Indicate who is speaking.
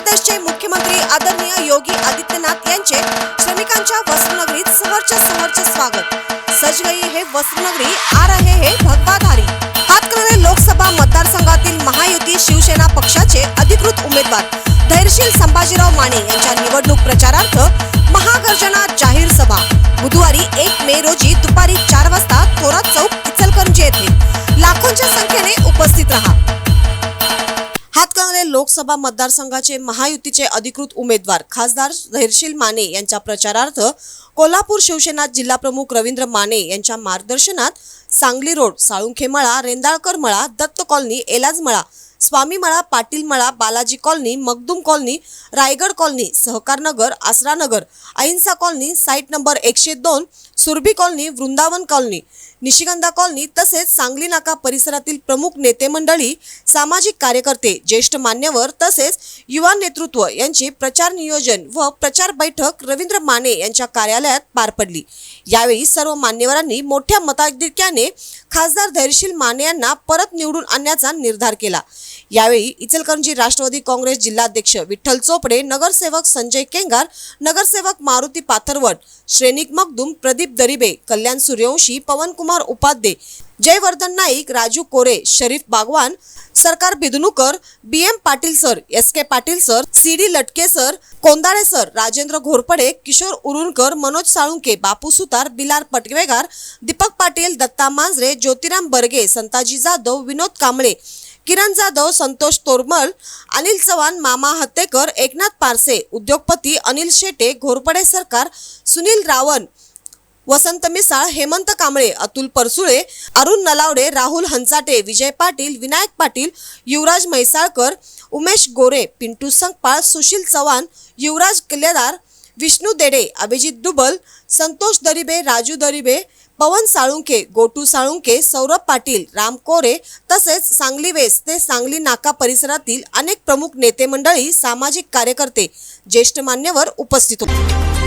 Speaker 1: प्रदेशचे मुख्यमंत्री आदरणीय योगी आदित्यनाथ यांचे श्रमिकांच्या वस्त्रनगरीत सहर्ष सहर्ष स्वागत. सज गई हे वस्त्रनगरी आ रहे हे भगवाधारी हातकणंगले लोकसभा मतदारसंघातील महायुती शिवसेना पक्षाचे अधिकृत उमेदवार धैर्यशील संभाजीराव माने यांच्या निवडणूक प्रचारार्थ महागर्जना जाहीर सभा. बुधवारी एक मे रोजी दुपारी चार वाजता थोरात चौक इचलकरंजी येथे लाखोंच्या संख्येने उपस्थित राहा. लोकसभा मतदारसंघाचे महायुतीचे अधिकृत उमेदवार खासदार धैर्शील माने यांच्या प्रचारार्थ कोल्हापूर शिवसेना जिल्हाप्रमुख रवींद्र माने यांच्या मार्गदर्शनात सांगली रोड साळुंखे मळा रेंदाळकर मळा दत्त कॉलनी एलाज स्वामीमळा पाटीलमळा Balaji colony Magdum colony Raigad colony Sahakar Nagar आसरा नगर अहिंसा कॉलनी साईट नंबर एकशे दोन Surabhi colony Vrindavan colony Nishigandha colony तसेच सांगली नाका परिसरातील प्रमुख नेते मंडळी सामाजिक कार्यकर्ते ज्येष्ठ मान्यवर तसेच युवा नेतृत्व यांची प्रचार नियोजन व प्रचार बैठक रवींद्र माने यांच्या कार्यालयात पार पडली. यावेळी सर्व मान्यवरांनी मोठ्या मताधिक्याने खासदार धैर्यशील माने यांना परत निवडून आणण्याचा निर्धार केला. यावेळी इचलकरंजी राष्ट्रवादी काँग्रेस जिल्हाध्यक्ष विठ्ठल चोपडे नगरसेवक संजय केंगार नगरसेवक मारुती पाथरवट श्रेनिक मगदूम प्रदीप दरिबे कल्याण Suryavanshi Pawankumar Upadhye Jaivardhan Naik Raju Kore Sharif Bagwan Sarkar Bidnukar B M Patil sir S K Patil sir C D Latke sir Kondale sir Rajendra Ghorpade Kishor Urunkar Manoj Salunke Bapu Sutar Bilar Patvegar Deepak Patil Datta मांजरे ज्योतिराम बर्गे संताजी जाधव विनोद कांबळे किरण जाधव संतोष तोरमल अनिल चव्हाण मामा हत्तेकर एकनाथ पारसे उद्योगपती अनिल शेटे घोरपडे सरकार सुनील रावण वसंत मिसाळ हेमंत कांबळे अतुल परसुळे अरुण नलावडे राहुल हंचाटे विजय पाटील विनायक पाटील युवराज म्हैसाळकर उमेश गोरे पिंटू संकपाळ सुशील चव्हाण युवराज किल्लेदार विष्णू देडे अभिजित दुबल संतोष दरिबे राजू दरिबे पवन साळुंके गोटू साळुंके सौरभ पाटील राम कोरे तसेच सांगली वेस ते सांगली नाका परिसरातील अनेक प्रमुख नेते मंडळी सामाजिक कार्यकर्ते ज्येष्ठ मान्यवर उपस्थित होते.